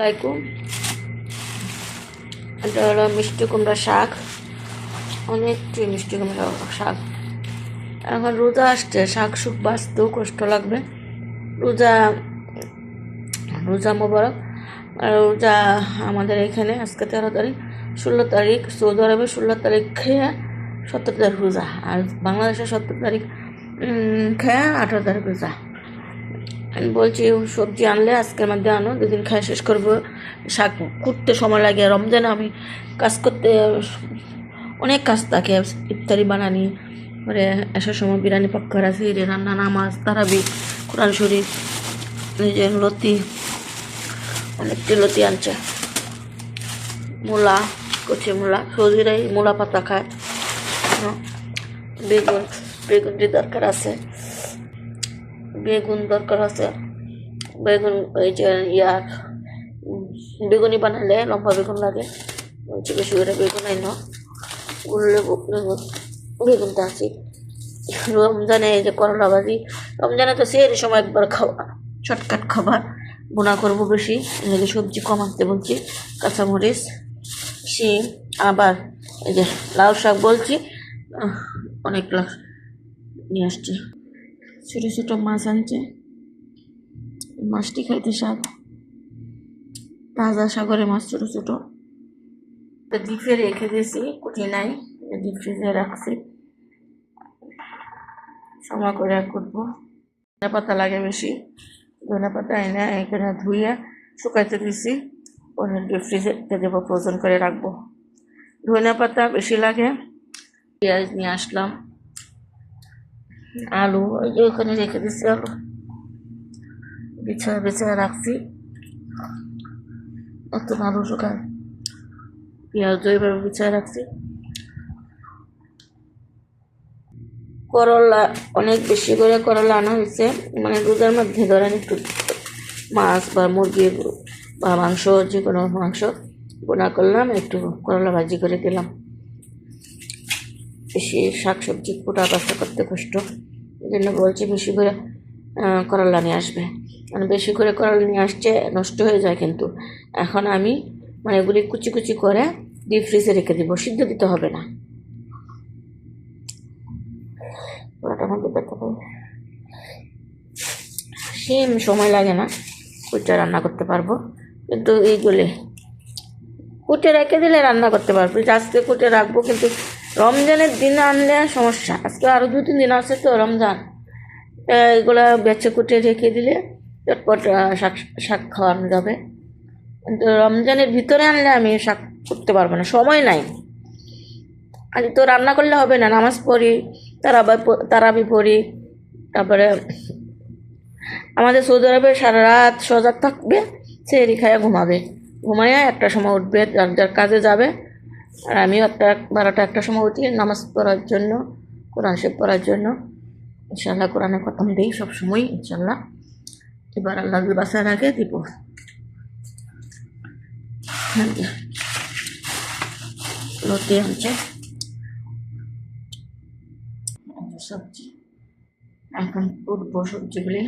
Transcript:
আসসালামাইকুম এটা হলো মিষ্টি কুমড়া শাক। অনেকটি মিষ্টি কুমড়া শাক। এখন রোজা আসছে, শাক সুখ বাঁচতেও কষ্ট লাগবে। রোজা রোজা মোবারক। রোজা আমাদের এখানে, আজকে তেরো তারিখ, ষোলো তারিখ, সৌদি আরবে ষোলো তারিখ খেয়ে সতেরো তারিখ রোজা। আর বাংলাদেশে সতেরো তারিখ খেয়ে আঠারো তারিখ রোজা। আমি বলছি সবজি আনলে আজকের মধ্যে আনো, দুদিন খাই শেষ করব। শাক কুটতে সময় লাগে। রমজানে আমি কাজ করতে, অনেক কাজ থাকে, ইফতারি, বানানি, পরে আসার সময় বিরিয়ানি পক্করা সিঁড়ি, রান্না, নামাজ, তারাবি, কোরআন শরীফ যে লতি, অনেকটি লতি আনছে। মূলা, কচি মূলা সৌদিরাই মূলা পাতা খায়। বেগুন, বেগুনটি দরকার আছে। বেগুন দরকার আছে। বেগুন এই যে ইয়ার বেগুনি বানালে লম্বা বেগুন লাগে। বলছি বেশি করে বেগুন আইন। উঠলে বেগুনটা আছে রমজানে এই যে করলা ভাজি, রমজানে তো সেই সময় একবার খাওয়া, শর্টকাট খাবার। বোনা করব বেশি, এদিকে সবজি কম আনতে বলছি, কাঁচামরিচ, শিম, আবার এই যে লাউ শাক বলছি অনেক লাউ নিয়ে আসছি। ছোটো ছোটো মাছ আনছে। মাছটি খাইতে স্বাদ। তাজা সাগরে মাছ ছোটো ছোটো। ডিপে রেখে দিয়েছি, কুটি নাই ডিপ ফ্রিজে রাখছি। সময় করে করব। ধনে পাতা লাগে বেশি। ধনে পাতা এনে এখানে ধুয়ে শুকাইতে দিছি। পরে ডিপ ফ্রিজে দেবো ফ্রোজন করে রাখব। ধনে পাতা বেশি লাগে। পেঁয়াজ নিয়ে আসলাম। আলু ওই যে ওখানে রেখে দিচ্ছি আলু বিছানা বিছানা রাখছি নতুন আলু শুকায় পেঁয়াজ এইভাবে বিছায় রাখছি করলা অনেক বেশি করে করলা আনা হয়েছে মানে রোজার মধ্যে ধরেন একটু মাছ বা মুরগি বা মাংস যে কোনো মাংস বোনা করলাম একটু করলা ভাজি করে দিলাম বেশি শাক সবজি কোটা বাছা করতে কষ্ট এই জন্য বলছি বেশি করে করলা নিয়ে আসবে। মানে বেশি করে করলা নিয়ে আসছে, নষ্ট হয়ে যায় কিন্তু। এখন আমি মানে এগুলি কুচি কুচি করে ডিপ ফ্রিজে রেখে দিব, সিদ্ধ দিতে হবে না। সেম সময় লাগে না, কুচা রান্না করতে পারব। কিন্তু এইগুলি কুটে রেখে দিলে রান্না করতে পারব। আজকে কুটে রাখব কিন্তু রমজানের দিন আনলে সমস্যা। আজকে আরও দু, তিন দিন আছে তো রমজান। এগুলো বেছে কুটে রেখে দিলে চটপট শাক শাক খাওয়ানো যাবে। কিন্তু রমজানের ভিতরে আনলে আমি শাক করতে পারব না, সময় নাই। আজ তো রান্না করলে হবে না, নামাজ পড়ি, তারাবি তারাবি পড়ি, তারপরে আমাদের সৌদি আরবে সারা রাত সজাগ থাকবে সেরি খায়া ঘুমাবে। ঘুমাইয়া একটা সময় উঠবে, যার যার কাজে যাবে। আর আমিও একটা বারোটা একটা সময় উঠি, নামাজ পড়ার জন্য, কোরআন শেখ পড়ার জন্য। ইনশাল্লাহ কোরআনে খতম দিই সবসময় ইনশাল্লাহ এবার আল্লাহ বাসার আগে দিব। লতি আনছে। সবজি। এখন উঠবো সবজিগুলি।